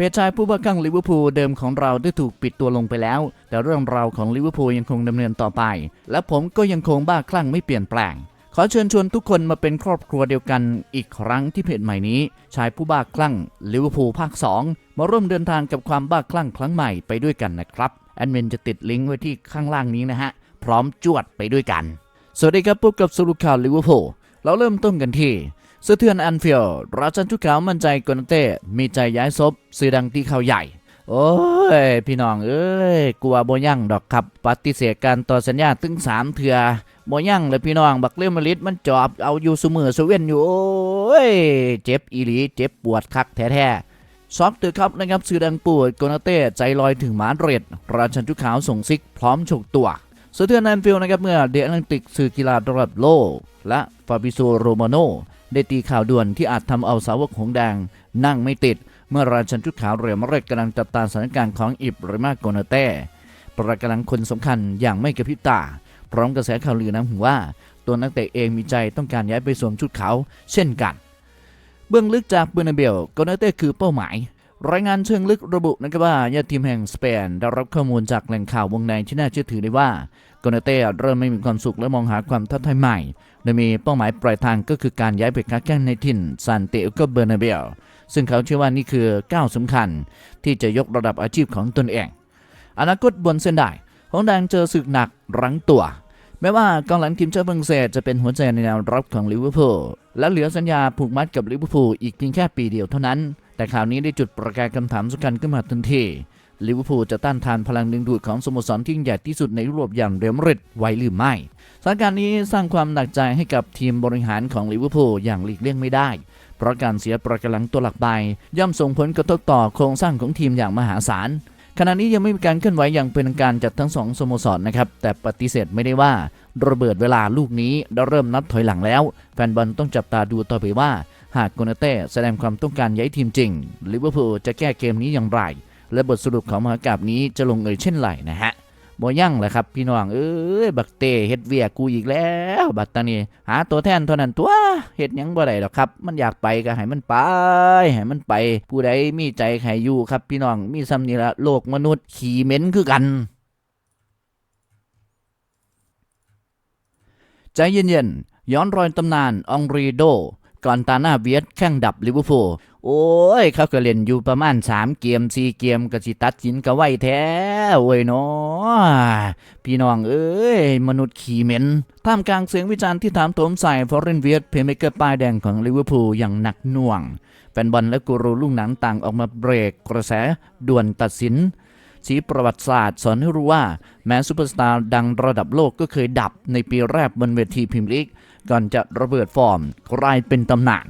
เพจชายผู้บ้าคลั่งลิเวอร์พูลเดิมของเราได้ถูกปิดตัวลงไปแล้ว แต่เรื่องราวของลิเวอร์พูลยังคงดำเนินต่อไป และผมก็ยังคงบ้าคลั่งไม่เปลี่ยนแปลง ขอเชิญชวนทุกคนมาเป็นครอบครัวเดียวกันอีกครั้งที่เพจใหม่นี้ ชายผู้บ้าคลั่งลิเวอร์พูลภาค 2 มาร่วมเดินทางกับความบ้าคลั่งครั้งใหม่ไปด้วยกันนะครับแอดมินจะติดลิงก์ไว้ที่ข้างล่างนี้นะฮะพร้อมจวดไปด้วยกัน สวัสดีครับพบกับสรุปข่าวลิเวอร์พูลเราเริ่มต้นกันที่ สะเทือนอันเฟิลราชันทุกขาวมั่นใจกอนเต้ มีใจย้ายซบสื่อดังที่เขาใหญ่ โอ้ย พี่น้องเอ้ยกลัวโบยั่งดอกครับ ปฏิเสธการต่อสัญญาถึงสามเถื่อบ่ยั่งเลยพี่น้อง บักเลี้ยมาริดมันจอบเอาอยู่เสมอสเว่นอยู่โอ้ย เจ็บอีหลี เจ็บปวดคักแท้ๆซอกเตอร์ครับนะครับสื่อดังปวดโกนาเต้ใจลอยถึงมาดริดราชันทุกขาวส่งซิกพร้อมฉกตัวสะเทือนแอนฟิลนะครับเมื่อเดอะแอตแลนติกสื่อกีฬาระดับโลก และฟาบิโซโรมาโน ได้ตีข่าวด่วนที่อาจทำเอาสาวกหงสแดงนั่งไม่ติด เมื่อราชันชุดขาวเรียมเรกกำลังจับตาสถานการณ์ของอิบริมาโกนาเต้ประกำลังคนสำคัญอย่างไม่กระพริบตา พร้อมกระแสข่าวลือน้ำหูว่า ตัวนักเตะเองมีใจต้องการย้ายไปสวมชุดขาวเช่นกัน เบื้องลึกจากเบอร์นาเบลโกนาเต้คือเป้าหมาย รายงานเชิงลึกระบุนะครับว่าญาติทีมแห่งสเปนได้รับข้อมูลจากแหล่งข่าววงในที่น่าเชื่อถือได้ว่าโกนาเต้เริ่มไม่มีความสุขและมองหาความท้าทายใหม่ โดยมีเป้าหมายปลายทางก็คือการย้ายไปค้าแข่งในถิ่นซานเตโกเบอร์นาเบลซึ่งเขาเชื่อว่านี่คือก้าวสำคัญ ที่จะยกระดับอาชีพของตนเอง อนาคตบนเส้นได้หงแดงเจอศึกหนักรั้งตัวแม้ว่ากองหลังทีมชาติฝรั่งเศสจะเป็นหัวใจในแนวรับของลิเวอร์พูลและเหลือสัญญาผูกมัดกับลิเวอร์พูลอีกเพียงแค่ปีเดียวเท่านั้น แต่ข่าวนี้ได้จุดประกายคำถามสำคัญขึ้นมาทันทีลิเวอร์พูลจะต้านทานพลังดึงดูดของสโมสรที่ใหญ่ที่สุดในยุโรปอย่างเรอัลมาดริดไว้หรือไม่สถานการณ์นี้สร้างความหนักใจให้กับทีมบริหารของลิเวอร์พูลอย่างหลีกเลี่ยงไม่ได้ เพราะการเสียประกันหลังตัวหลักไป ย่อมส่งผลกระทบต่อโครงสร้างของทีมอย่างมหาศาลขณะนี้ยังไม่มีการเคลื่อนไหวอย่างเป็นทางการจากทั้งสองสโมสรนะครับ แต่ปฏิเสธไม่ได้ว่าระเบิดเวลาลูกนี้ได้เริ่มนับถอยหลังแล้ว แฟนบอลต้องจับตาดูต่อไปว่า หากโกนาเต้แสดงความต้องการย้ายทีมจริงลิเวอร์พูลจะแก้เกมนี้อย่างไร และบทสรุปของมหากาบนี้จะลงเอยเช่นไรนะฮะบ่ยั่งแหละครับพี่น้องเอ้ยบักเตเฮ็ดเวียกูอีกแล้ว บัดตานีหาตัวแทนเท่านั้นตัวเฮ็ดยังบ่ได้หรอกครับ มันอยากไปก็ให้มันไปให้มันไป ผู้ใดมีใจใครอยู่ครับพี่น้องมีซ้ำนี่ละโลกมนุษย์ขี่เหม็นคือกันใจเย็นๆย้อนรอยตำนานองรีโด ก่อนตาหน้าเวียดแข่งดับลิเวอร์พูลโอ้ย เขาก็เล่นอยู่ประมาณ 3 เกม 4 เกมก็สิตัดสินก็ไว้แท้โอ้ยเนาะพี่น้องเอ้ย มนุษย์ขี่เหม็นท่ามกลางเสียงวิจารณ์ที่ถามโถมใส่ฟอร์เรนเวียดเพย์เมเกอร์ป้ายแดงของลิเวอร์พูลอย่างหนักหน่วง แฟนบอลและกูรูลูกหนังต่างออกมาเบรกกระแสด่วนตัดสิน ชี้ประวัติศาสตร์ สอนให้รู้ว่าแม้ซูเปอร์สตาร์ดังระดับโลกก็เคยดับในปีแรกบนเวทีพรีเมียร์ลีกก่อนจะระเบิดฟอร์มกลายเป็นตำนาน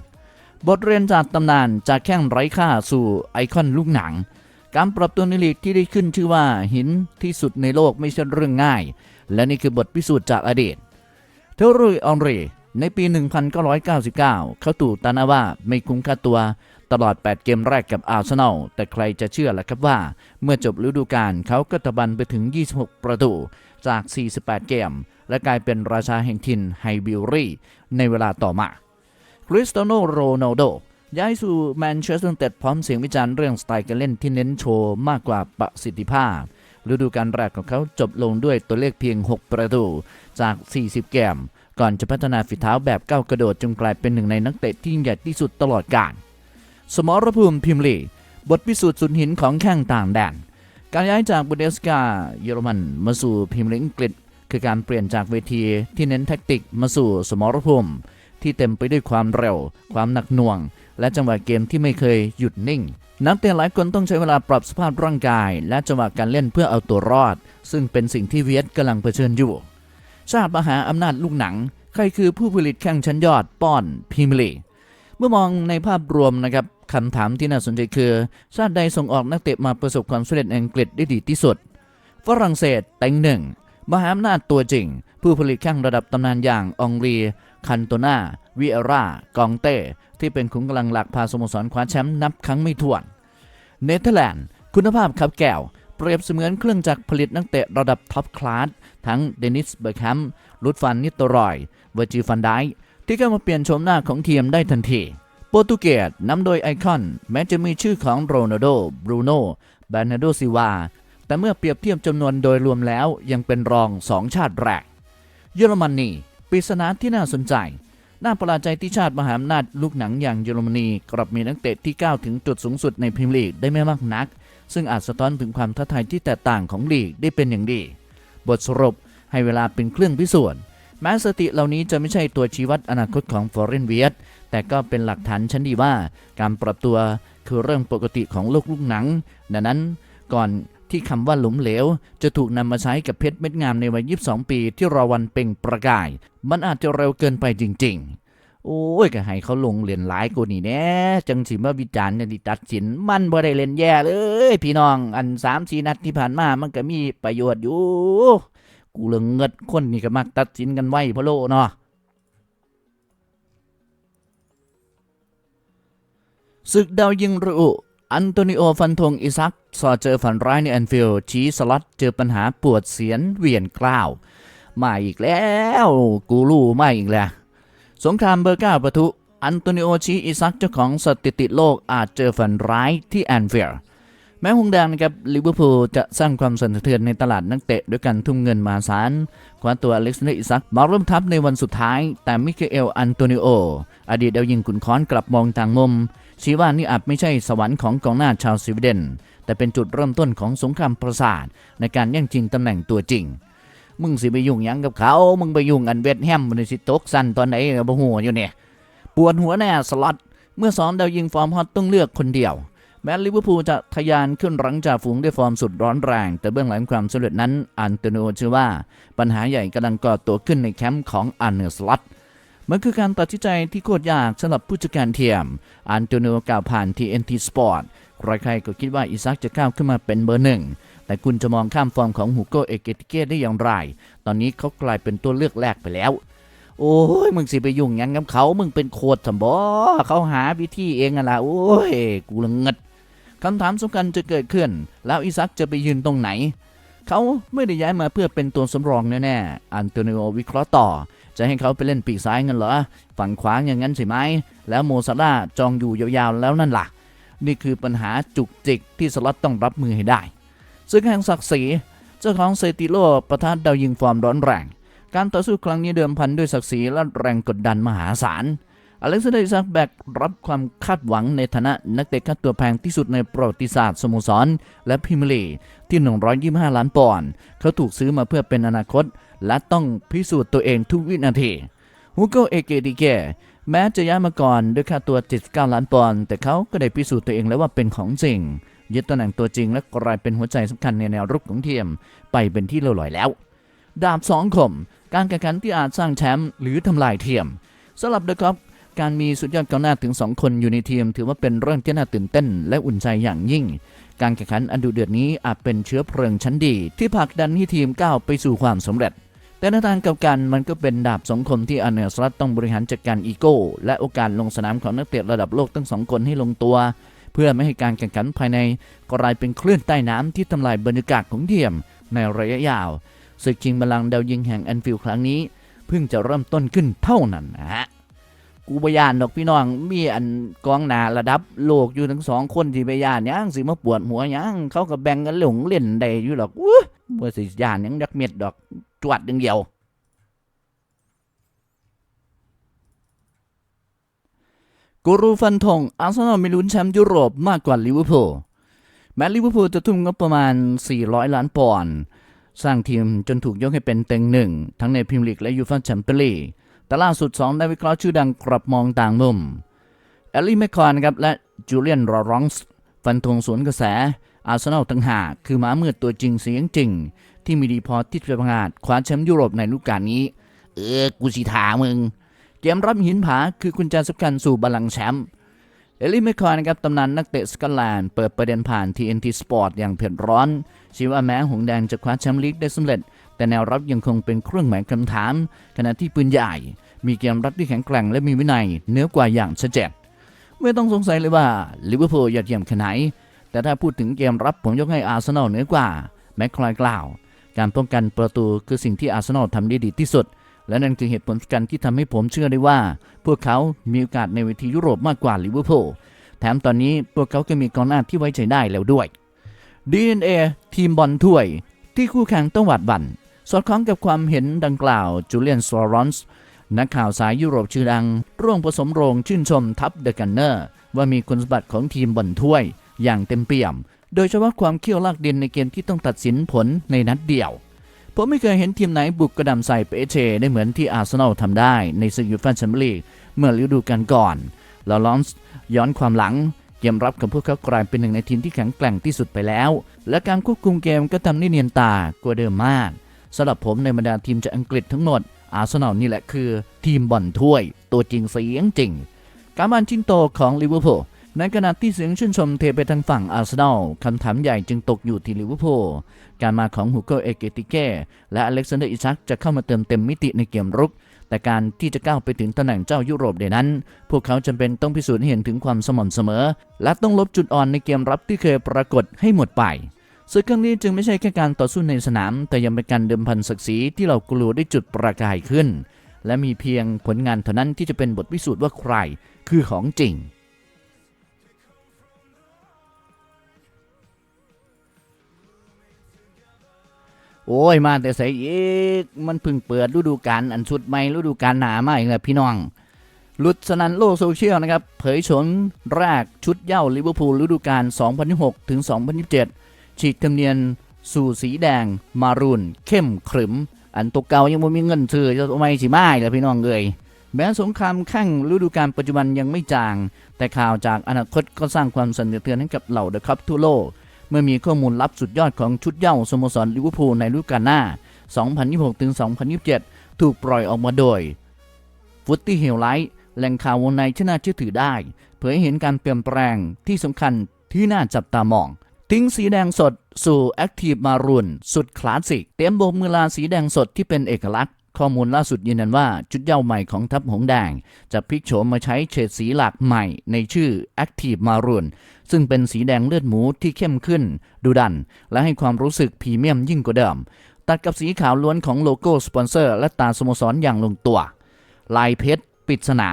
บทเรียนจากตำนานจากแข้งไร้ค่าสู่ไอคอนลูกหนัง การปรับตัวในลีกที่ได้ขึ้นชื่อว่าหินที่สุดในโลกไม่ใช่เรื่องง่าย และนี่คือบทพิสูจน์จากอดีตเทอร์รุยอองรีในปี 1999 เขาถูกตานาว่าไม่คุ้มค่าตัว ตลอด 8 เกมแรกกับอาร์เซนอล แต่ใครจะเชื่อล่ะครับว่า เมื่อจบฤดูกาลเขาก็ตะบันไปถึง 26 ประตูจาก 48 เกม และกลายเป็นราชาแห่งถิ่นไฮบิลรีในเวลาต่อมา คริสเตโนโรนัลโดย้ายสู่แมนเชสเตอร์ยูไนเต็ดพร้อมเสียงวิจารณ์เรื่องสไตล์การเล่นที่เน้นโชว์มากกว่าประสิทธิภาพ ฤดูกาลแรกของเขาจบลงด้วยตัวเลขเพียง 6 ประตูจาก 40 เกม ก่อนจะพัฒนาฝีเท้าแบบก้าวกระโดดจนกลายเป็นหนึ่งในนักเตะที่ยิ่งใหญ่ที่สุดตลอดกาล สมรภูมิพิมลี บทพิสูจน์สุดหินของแข้งต่างแดน การย้ายจากบุเดสกาเยอรมันมาสู่พรีเมียร์ลีอังกฤษ คือการเปลี่ยนจากเวทีที่เน้นแท็กติกมาสู่สมรภูมิ ที่เต็มไปด้วยความเร็ว ความหนักหน่วง และจังหวะเกมที่ไม่เคยหยุดนิ่ง นักเตะหลายคนต้องใช้เวลาปรับสภาพร่างกาย และจังหวะการเล่นเพื่อเอาตัวรอด ซึ่งเป็นสิ่งที่เวียดกำลังเผชิญอยู่ชาติมหาอำนาจลูกหนัง ใครคือผู้ผลิตแข่งชั้นยอดป้อนพรีเมียร์ลี เมื่อมองในภาพรวมนะครับคำถามที่น่าสนใจคือ ชาติใดส่งออกนักเตะมาประสบความสำเร็จในอังกฤษได้ดีที่สุด ฝรั่งเศสเต็งหนึ่งมหาอำนาจตัวจริง ผู้ผลิตแข้งระดับตำนานอย่างองรี คันโตนาวิเอรากองเต้ ที่เป็นขุนกำลังหลักพาสโมสรคว้าแชมป์นับครั้งไม่ถ้วน เนเธอร์แลนด์ คุณภาพขับแก้ว เปรียบเสมือนเครื่องจักรผลิตนักเตะระดับท็อปคลาสทั้งเดนิสเบอร์แคมป์ลุดฟันนิตโตรอยเวอร์จิฟันได ที่เข้ามาเปลี่ยนโฉมหน้าของทีมได้ทันที โปรตุเกสนำโดยไอคอน แม้จะมีชื่อของโรนัลโด บรูโน่บานาโดซิวา แต่เมื่อเปรียบเทียบจำนวนโดยรวมแล้วยังเป็นรองสองชาติแรก เยอรมนีปริศนาที่น่าสนใจ น่าประหลาดใจที่ชาติมหาอำนาจลูกหนังอย่างเยอรมนีกลับมีนักเตะที่ก้าวถึงจุดสูงสุดในพรีเมียร์ลีกได้ไม่มากนัก ซึ่งอาจสะท้อนถึงความท้าทายที่แตกต่างของลีกได้เป็นอย่างดี บทสรุปให้เวลาเป็นเครื่องพิสูจน์ แม้สติเหล่านี้จะไม่ใช่ตัวชี้วัดอนาคตของฟอร์เรนเวียตแต่ก็เป็นหลักฐานชั้นดีว่า การปรับตัวคือเรื่องปกติของโลกลูกหนัง ดังนั้นก่อนที่คำว่าหลุมเหลว จะถูกนำมาใช้กับเพชรเม็ดงามในวัย 22 ปีที่รอวันเปล่งประกาย มันอาจจะเร็วเกินไปจริง ๆ โอ้ยก็ให้เขาลงเรียนหลายกูนี่แน่จังสิมาวิจารณ์นี่ยดิตัดสิน มันบ่ได้เล่นแย่เลย พี่น้องอันสามสี่นัดที่ผ่านมามันก็มีประโยชน์อยู่ กูเรื่องเงิดคนนี่ก็มักตัดสินกันไว้พะโลเนาะศึกดาวยิงระอุ อันโตนิโอฟันธงอิซักสอเจอฝันร้ายในแอนฟิลด์ชี้สล็อตเจอปัญหาปวดเสียนเวียนกล้าว มาอีกแล้ว กูรู้มาอีกแล้ว สงครามเบอร์เก้าปะทุ อันโตนิโอชี้อิซักเจ้าของสถิติโลกอาจเจอฝันร้ายที่แอนฟิลด์ แม้หงแดงนะครับลิเวอร์พูลจะสร้างความสั่นสะเทือนในตลาดนักเตะด้วยการทุ่มเงินมหาศาลคว้าตัวอเล็กซานเดอร์อิซักมาร่วมทัพในวันสุดท้าย แต่มิเคเอลอันโตนิโอ อดีตดาวยิงขุนค้อนกลับมองต่างมุมชี้ว่านี่อาจไม่ใช่สวรรค์ของกองหน้าชาวสวีเดน แต่เป็นจุดเริ่มต้นของสงครามประสาทในการแย่งชิงตำแหน่งตัวจริง มึงสิไปยุ่งยังกับเขา มึงไปยุ่งอันเวทแฮมมันสิตกสันตอนไหนก็บ่ฮู้อยู่เนี่ยปวดหัวแน่สล็อตเมื่อสองดาวยิงฟอร์มฮอตต้องเลือกคนเดียว แม้ลิเวอร์พูลจะทะยานขึ้นหลังจากฝูงด้วยฟอร์มสุดร้อนแรง แต่เบื้องหลังความสำเร็จนั้นอันโตนิโอเชื่อว่า ปัญหาใหญ่กำลังก่อตัวขึ้นในแคมป์ของอันเนอร์สล็อตมันคือการตัดสินใจที่โคตรยากสำหรับผู้จัดการเทียม อันโตนิโอกล่าวผ่าน TNT Sport ใครๆก็คิดว่าอิซักจะก้าวขึ้นมาเป็นเบอร์หนึ่ง แต่คุณจะมองข้ามฟอร์มของฮูโกเอเกติเกได้อย่างไร ตอนนี้เขากลายเป็นตัวเลือกแรกไปแล้ว โอ้ย มึงสิไปยุ่งยังกับเขา มึงเป็นโคตรสมบอเขาหาวิธีเองอะล่ะ โอ้ย กูละเงิด คำถามสำคัญจะเกิดขึ้น แล้วอิซักจะไปยืนตรงไหน เขาไม่ได้ย้ายมาเพื่อเป็นตัวสำรองแน่ๆอันโตนิโอวิเคราะห์ต่อ จะให้เขาไปเล่นปีกซ้ายเงินเหรอ ฝั่งขวาอย่างนั้นใช่ไหม แล้วโมซาร่าจองอยู่ยาวๆแล้วนั่นล่ะ นี่คือปัญหาจุกจิกที่สล็อตต้องรับมือให้ได้ ซึ่งแห่งศักดิ์ศรีเจ้าของเซติโลประทะดาวยิงฟอร์มร้อนแรง การต่อสู้ครั้งนี้เดิมพันด้วยศักดิ์ศรีและแรงกดดันมหาศาล อเล็กซานเดอร์อิซักแบกรับความคาดหวังในฐานะนักเตะค่าตัวแพงที่สุดในประวัติศาสตร์สโมสร และพรีเมียร์ลีที่ 125 ล้านปอนด์เขาถูกซื้อมาเพื่อเป็นอนาคต และต้องพิสูจน์ตัวเองทุกวินาทีฮูโกเอเกติเกแม้จะย้ายมาก่อนด้วยค่าตัว 79 ล้านปอนด์แต่เขาก็ได้พิสูจน์ตัวเองแล้วว่าเป็นของจริงยึดตำแหน่งตัวจริงและกลายเป็นหัวใจสำคัญในแนวรุกของทีมไปเป็นที่เรียบร้อยแล้ว ดาบสองคม การแข่งขันที่อาจสร้างแชมป์หรือทำลายเทียมสำหรับเดอะคอป การมีสุดยอดกองหน้าถึง 2 คนอยู่ในทีม ถือว่าเป็นเรื่องที่น่าตื่นเต้นและอุ่นใจอย่างยิ่ง การแข่งขันอันดุเดือดนี้อาจเป็นเชื้อเพลิงชั้นดี ที่ผลักดันให้ทีมก้าวไปสู่ความสำเร็จ แต่ในทางกับกันมันก็เป็นดาบสองคมที่อันเนอร์สลัตต้องบริหารจัดการอีโก้ และโอกาสลงสนามของนักเตะระดับโลกทั้งสองคนให้ลงตัว เพื่อไม่ให้การแข่งขันภายในกลายเป็นคลื่นใต้น้ำที่ทำลายบรรยากาศของทีมในระยะยาวศึกชิงบัลลังก์ดาวยิงแห่งแอนฟิลด์ครั้งนี้ เพิ่งจะเริ่มต้นขึ้นเท่านั้นนะฮะ กูบยานดอกพี่น้องมีอันกองหนาระดับโลกอยู่ทั้งสองคนที่ไปยานยังสิมาปวดหัวยังเขาก็แบ่งกันหลงเล่นได้อยู่หรอกอู้เมื่อสิยานยังดักเม็ดดอกจวดอย่างเดียวกูรูฟันธงอาร์เซนอลมีลุ้นแชมป์ยุโรปมากกว่าลิเวอร์พูลแม้ลิเวอร์พูลจะทุ่มงบประมาณ 400 ล้านปอนด์สร้างทีมจนถูกยกให้เป็นเต็งหนึ่ง ทั้งในพรีเมียร์ลีกและยูฟ่าแชมเปี้ยนลีก แต่ล่าสุดสองนักวิเคราะห์ชื่อดังกลับมองต่างมุม เอลลี่แมคคอนครับและจูเลียนรอรองส์ฟันธงสวนกระแส อาร์เซนอลต่างหากคือหมามืดตัวจริงเสียงจริง ที่มีดีพอที่จะประกาศคว้าแชมป์ยุโรปในฤดูกาลนี้ เออ กูสิถามึง เกมรับหินผาคือกุญแจสำคัญสู่บัลลังแชมป์เอลลี่แมคคอนนะครับตำนานนักเตะสกอตแลนด์เปิดประเด็นผ่าน TNT Sport อย่างเผ็ดร้อนชี้ว่าแม้หงแดงจะคว้าแชมป์ลีกได้สำเร็จ แต่แนวรับยังคงเป็นเครื่องหมายคำถาม ขณะที่ปืนใหญ่ มีเกมรับที่แข็งแกร่งและมีวินัยเหนือกว่าอย่างชัดเจนไม่ต้องสงสัยเลยว่าลิเวอร์พูลยอดเยี่ยมแค่ไหน แต่ถ้าพูดถึงเกมรับผมยกให้อาร์เซนอลเหนือกว่าแม็กคลายกล่าว การป้องกันประตูคือสิ่งที่อาร์เซนอลทำได้ดีที่สุด และนั่นคือเหตุผลสำคัญที่ทำให้ผมเชื่อได้ว่า พวกเขามีโอกาสในเวทียุโรปมากกว่าลิเวอร์พูลแถมตอนนี้พวกเขาก็มีกองหน้าที่ไว้ใจได้แล้วด้วย DNA ทีมบอลถ้วย ที่คู่แข่งต้องหวาดบั่นสอดคล้องกับความเห็นดังกล่าวจูเลียนสวอรอนส์ นักข่าวสายยุโรปชื่อดัง ร่วงผสมโรงชื่นชมทัพเดอะกันเนอร์ ว่ามีคุณสมบัติของทีมบอลถ้วย อย่างเต็มเปี่ยม โดยเฉพาะความเขี้ยวลากดินในเกมที่ต้องตัดสินผลในนัดเดียว ผมไม่เคยเห็นทีมไหนบุกกระดำใส่เปเชได้เหมือนที่อาร์เซนอลทำได้ในศึกยูฟ่าแชมเปี้ยนลีกเมื่อฤดูกาลก่อนลอรอนส์ย้อนความหลังเกมรับของพวกเขากลายเป็นหนึ่งในทีมที่แข็งแกร่งที่สุดไปแล้ว และการควบคุมเกมก็ทำได้เนียนตากว่าเดิมมากสำหรับผมในบรรดาทีมจากอังกฤษทั้งหมด อาร์เซนอลนี่แหละคือทีมบอลถ้วย ตัวจริงเสียงจริง การบ้านชิ้นโตของลิเวอร์พูลในขณะที่เสียงชื่นชมเทไปทางฝั่งอาร์เซนอลคำถามใหญ่จึงตกอยู่ที่ลิเวอร์พูลการมาของฮูโกเอเกติเก้และอเล็กซานเดอร์อิซักจะเข้ามาเติมเต็มมิติในเกมรุก แต่การที่จะก้าวไปถึงตำแหน่งเจ้ายุโรปเดนั้น พวกเขาจำเป็นต้องพิสูจน์ให้เห็นถึงความสม่ำเสมอ และต้องลบจุดอ่อนในเกมรับที่เคยปรากฏให้หมดไป ศึกครั้งนี้จึงไม่ใช่แค่การต่อสู้ในสนาม แต่ยังเป็นการเดิมพันศักดิ์ศรีที่เรากลัวได้จุดประกายขึ้น และมีเพียงผลงานเท่านั้นที่จะเป็นบทพิสูจน์ว่าใครคือของจริงโอ้ยมาแต่ใส่อีกมันพิ่งเปิดฤดูกาลอันชุดใหม่ฤดูกาลหนามาอีกแล้วพี่น้องลุดสนันโลกโซเชียลนะครับ เผยฉนแรกชุดเย้าลิเวอร์พูลฤดูกาล 2006 ถึง 2027 ฉีกธรรมเนียนสู่สีแดง มารูนเข้มขรึม อันตัวเก่ายังไม่มีเงินซื้อจะทำไมสิมาอีกแล้วพี่น้องเอ่ยแม้สงครามแข่งฤดูกาลปัจจุบันยังไม่จาง แต่ข่าวจากอนาคตก็สร้างความสั่นสะเทือนให้กับเหล่าเดอะคัพทั่วโลก เมื่อมีข้อมูลลับสุดยอดของชุดเย้าสโมสรลิเวอร์พูลในฤดูกาลหน้า 2026-2027 ถูกปล่อยออกมาโดยฟุตตี้เฮลไลท์แหล่งข่าววงในที่น่าเชื่อถือได้ เผยเห็นการเปลี่ยนแปลงที่สำคัญที่น่าจับตามอง ทิ้งสีแดงสดสู่แอคทีฟมารุนสุดคลาสสิก เต็มโบมือลาสีแดงสดที่เป็นเอกลักษณ์ ข้อมูลล่าสุดยืนยันว่า ชุดเย้าใหม่ของทัพหงแดง จะพลิกโฉมมาใช้เฉดสีหลักใหม่ในชื่อ Active Maroon ซึ่งเป็นสีแดงเลือดหมูที่เข้มขึ้น ดูดัน และให้ความรู้สึกพรีเมียมยิ่งกว่าเดิม ตัดกับสีขาวล้วนของโลโก้สปอนเซอร์ และตาสโมสรอย่างลงตัว ลายเพชรปริศนา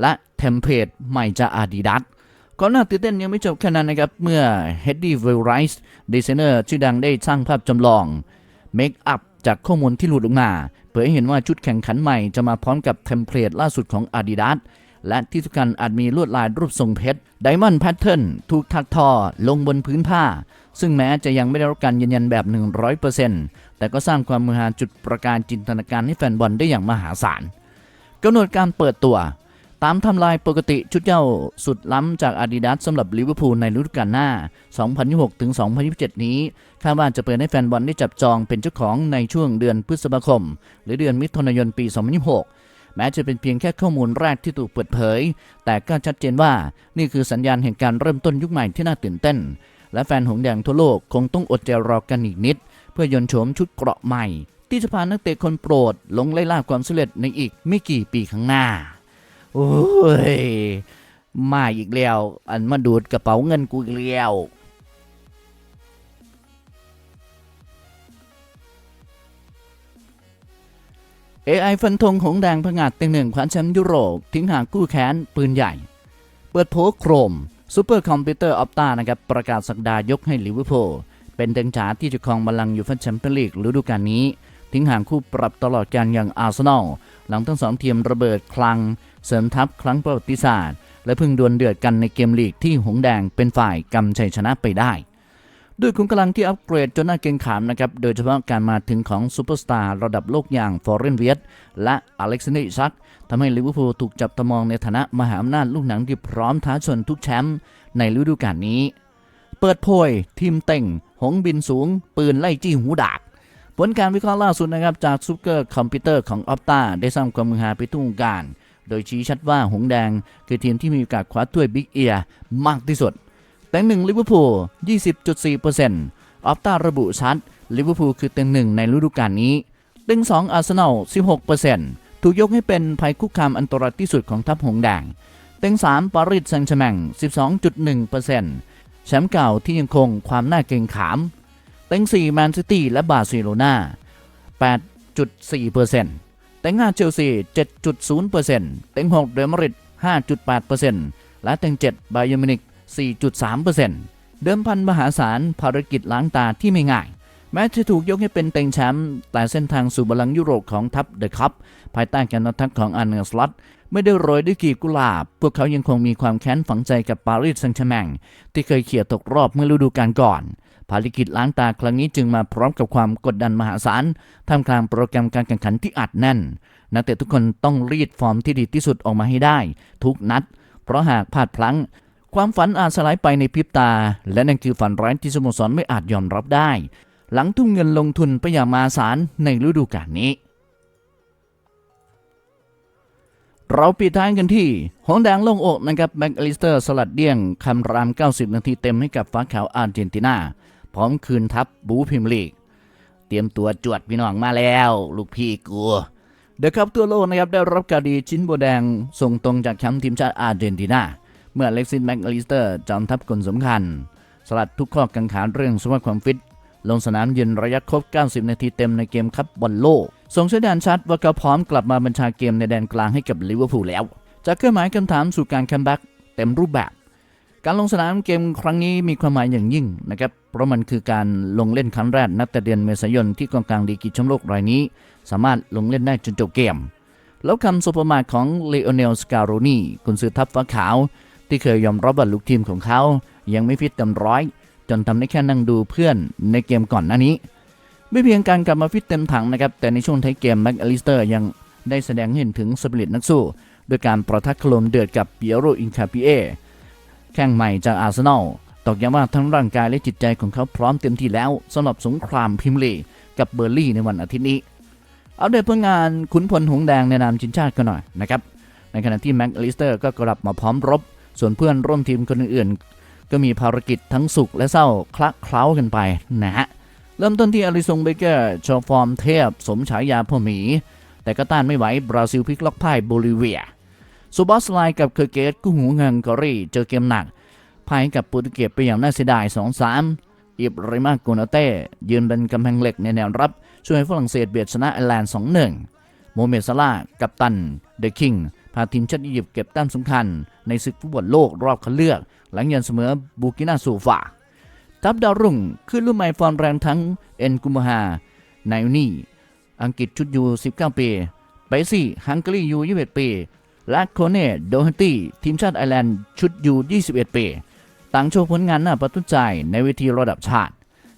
และเทมเพลตใหม่จากอาดิดาส ก่อนหน้าตื่นเต้นยังไม่จบแค่นั้นนะครับ เมื่อ h e d d y v i l r i c e ดีไซเนอร์ชื่อดังได้สร้างภาพจำลองเมคอัพจากข้อมูลที่หลุดออกมา เผยให้เห็นว่าชุดแข่งขันใหม่จะมาพร้อมกับเทมเพลตล่าสุดของ Adidas และที่สำคัญอาจมีลวดลายรูปทรงเพชร Diamond Pattern ถูกถักทอลงบนพื้นผ้า ซึ่งแม้จะยังไม่ได้รับการยืนยันแบบ 100%แต่ก็สร้างความมือหาจุดประการจินตนาการให้แฟนบอลได้อย่างมหาศาลกำหนดการเปิดตัว ตามทำลายปกติชุดเหย้าสุดล้ำจาก Adidas สสำหรับลิเวอร์พูลในฤดูกาลหน้า 2026 ถึง 2027 นี้คาดว่าจะเปิดให้แฟนบอลได้จับจองเป็นเจ้าของในช่วงเดือนพฤษภาคม หรือเดือนมิถุนายนปี 2026 แม้จะเป็นเพียงแค่ข้อมูลแรกที่ถูกเปิดเผย แต่ก็ชัดเจนว่านี่คือสัญญาณแห่งการเริ่มต้นยุคใหม่ที่น่าตื่นเต้น และแฟนหงแดงทั่วโลกคงต้องอดใจรอกันอีกนิด เพื่อยนโฉมชุดเกราะใหม่ ที่จะพานักเตะคนโปรดลงไล่ล่าความสำเร็จในอีกไม่กี่ปีข้างหน้า โอ้ย มาอีกแล้ว อันมาดูดกระเป๋าเงินกูอีกแล้ว AI ฟันธงหงแดงผงาดเต็งหนึ่งคว้าแชมป์ยุโรป ทิ้งห่างกู้แค้น ปืนใหญ่ เปิดโพโครมซูเปอร์คอมพิวเตอร์ออฟตานะครับ ประกาศสักดายกให้ลิเวอร์พูลเป็นเต็งจ๋าที่จะครองบัลลังก์ยูฟ่าแชมเปี้ยนลีกฤดูกาลนี้ ทิ้งห่างคู่ปรับตลอดการอย่างอาร์เซนอล หลังทั้งสองทีมระเบิดคลัง เสริมทัพครั้งประวัติศาสตร์ และพิ่งดวลเดือดกันในเกมลีกที่หงแดงเป็นฝ่ายกำชัยชนะไปได้ ด้วยขุมกำลังที่อัปเกรดจนน่าเกรงขามนะครับ โดยเฉพาะการมาถึงของซูเปอร์สตาร์ระดับโลกอย่างฟอร์เรนเวียตและอเล็กซานเดอร์ซักทำให้ลิเวอร์พูลถูกจับตามองในฐานะมหาอำนาจลูกหนังที่พร้อมท้าชนทุกแชมป์ในฤดูกาลนี้ เปิดโพยทีมเต่ง หงบินสูง ปืนไล่จี้หูดากผลการวิเคราะห์ล่าสุดนะครับจากซูเปอร์คอมพิวเตอร์ของออฟตาได้สร้างความมือหาไปทุ่งการ โดยชี้ชัดว่าหงแดงคือทีมที่มีโอกาสคว้าถ้วยบิ๊กเอียร์มากที่สุด แต่งหนึ่งลิเวอร์พูล 20.4%ออฟตาระบุชัด ลิเวอร์พูลคือเต็งหนึ่งในฤดูกาลนี้ เต็ง2องอาร์เซนอล 16%ถูกยกให้เป็นภัยคุกคามอันตรายที่สุดของทัพหงแดง เต็ง3ปารีสแซงต์แชร์แมง12.1%แชมป์เก่าที่ยังคงความน่าเกรงขาม เต็ง4แมนซิตี้และบาร์เซโลนา8.4% เต็ง5เชลซี 7.0%เต็ง6เรอัลมาดริด5.8%และเต็ง7บาเยอร์มินิก4.3%เดิมพันมหาศาลภารกิจล้างตาที่ไม่ง่าย แม้จะถูกยกให้เป็นเต็งแชมป์แต่เส้นทางสู่บอลลังยุโรปของทัพเดอะคัพภายใต้การนำทัพของอันเนอร์สล็อตไม่ได้โรยด้วยกีบกุหลาบ พวกเขายังคงมีความแค้นฝังใจกับปารีสแซงต์แชร์แมงที่เคยเขี่ยตกรอบเมื่อฤดูกาลก่อน ภารกิจล้างตาครั้งนี้จึงมาพร้อมกับความกดดันมหาศาลท่ามกลางโปรแกรมการแข่งขันที่อัดแน่น นักเตะทุกคนต้องรีดฟอร์มที่ดีที่สุดออกมาให้ได้ ทุกนัด เพราะหากพลาดพลั้ง ความฝันอาจสลายไปในพริบตา และนั่นคือฝันร้ายที่สโมสรไม่อาจยอมรับได้ หลังทุ่มเงินลงทุนไปอย่างมหาศาลในฤดูกาลนี้เราปิดท้ายกันที่หงแดงลงอกนะครับแม็กอลิสเตอร์สลัดเดี่ยงคำราม 90 นาทีเต็มให้กับฟ้าขาวอาร์เจนตินา พร้อมคืนทัพบูพิมลีก เตรียมตัวจวดพี่น้องมาแล้ว ลูกพี่กูเดอะคัพตัวโลกนะครับได้รับการดีชิ้นโบแดงส่งตรงจากแชมป์ทีมชาติอาร์เจนตินาเมื่อเล็กซิสแมกลิสเตอร์จอมทัพคนสำคัญ สลัดทุกข้อกังขาเรื่องสภาพความฟิต ลงสนามยืนระยะครบ 90 นาทีเต็มในเกมคัพบอลโลก ส่งสัญญาณชัดว่าเขาพร้อมกลับมาบัญชาเกมในแดนกลางให้กับลิเวอร์พูลแล้ว จากเครื่องหมายคำถามสู่การคัมแบ็กเต็มรูปแบบ การลงสนามเกมครั้งนี้มีความหมายอย่างยิ่งนะครับ เพราะมันคือการลงเล่นครั้งแรกนับแต่เดือนเมษายนที่กองกลางดีกีแชมป์โลกรายนี้ สามารถลงเล่นได้จนจบเกม แล้วคำสบประมาทของเลโอเนลสการโรนีกุนซือทัพฟ้าขาว ที่เคยยอมรับว่าลูกทีมของเขา ยังไม่ฟิตเต็มร้อย จนทำได้แค่นั่งดูเพื่อนในเกมก่อนหน้านี้ ไม่เพียงการกลับมาฟิตเต็มถังนะครับแต่ในช่วงท้ายเกมแม็กอลิสเตอร์ยังได้แสดงเห็นถึงสปิริตนักสู้โดยการประทักโคลมเดือดกับเปียโรอินคาปิเอ แข้งใหม่จากอาร์เซนอลตอกย้ำว่าทั้งร่างกายและจิตใจของเขาพร้อมเต็มที่แล้วสำหรับสงครามพรีเมียร์ลีกับเบอร์ลี่ในวันอาทิตย์นี้ เอาเดตผลงานขุนพลหงแดงในนามทีมชาติกันหน่อยนะครับในขณะที่แม็กอลิสเตอร์ก็กลับมาพร้อมรบ ส่วนเพื่อนร่วมทีมคนอื่นๆ ก็มีภารกิจทั้งสุขและเศร้าคละเคล้ากันไปนะฮะเริ่มต้นที่อลิซงเบเกอร์โชว์ฟอร์มเทพ สมฉายาพ่อหมี แต่ก็ต้านไม่ไหวบราซิลพลิกล็อกพ่ายโบลิเวีย ซูบอสไลกับเคอร์เกตกู้หูเงินกอรี่เจอเกมหนักพ่ายกับโปรตุเกสไปอย่างน่าเสียดาย 2-3 อิบริมาโกนาเต้ยืนเป็นกำแพงเหล็กในแนวรับ ช่วยให้ฝรั่งเศสเบียดชนะไอร์แลนด์ 2-1 โมเมดซาลากัปตัน เดอะคิง พาทีมชาติอียิปต์เก็บแต้มสำคัญ ในศึกฟุตบอลโลกรอบคัดเลือก หลังยันเสมอบูกินาซูฟาทัพดาวรุ่งขึ้นรุ่นใหม่ฟอร์มแรงทั้งเอ็นกุมฮาไนนี่อังกฤษชุดยู19 ปีไปซี่ฮังการียู21 ปี และโคเน่โดฮันตี้ทีมชาติไอร์แลนด์ชุดยู21 ปี ต่างโชว์ผลงานน้าประตูใจในเวทีระดับชาติ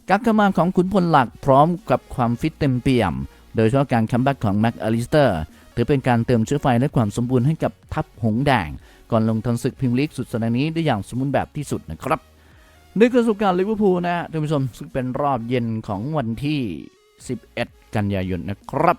การกลับมาของขุนพลหลักพร้อมกับความฟิตเต็มเปี่ยม โดยเฉพาะการคัมแบ็กของแม็กอลิสเตอร์ถือเป็นการเติมเชื้อไฟและความสมบูรณ์ให้กับทัพหงแดง ก่อนลงทันศึกพรีเมียร์ลีกสุดสัปดาห์นี้ได้อย่างสมบูรณ์แบบที่สุดนะครับนี่คือประสบการณ์ลิเวอร์พูลนะฮะท่านผู้ชมซึ่งเป็นรอบเย็นของวันที่ 11 กันยายนนะครับ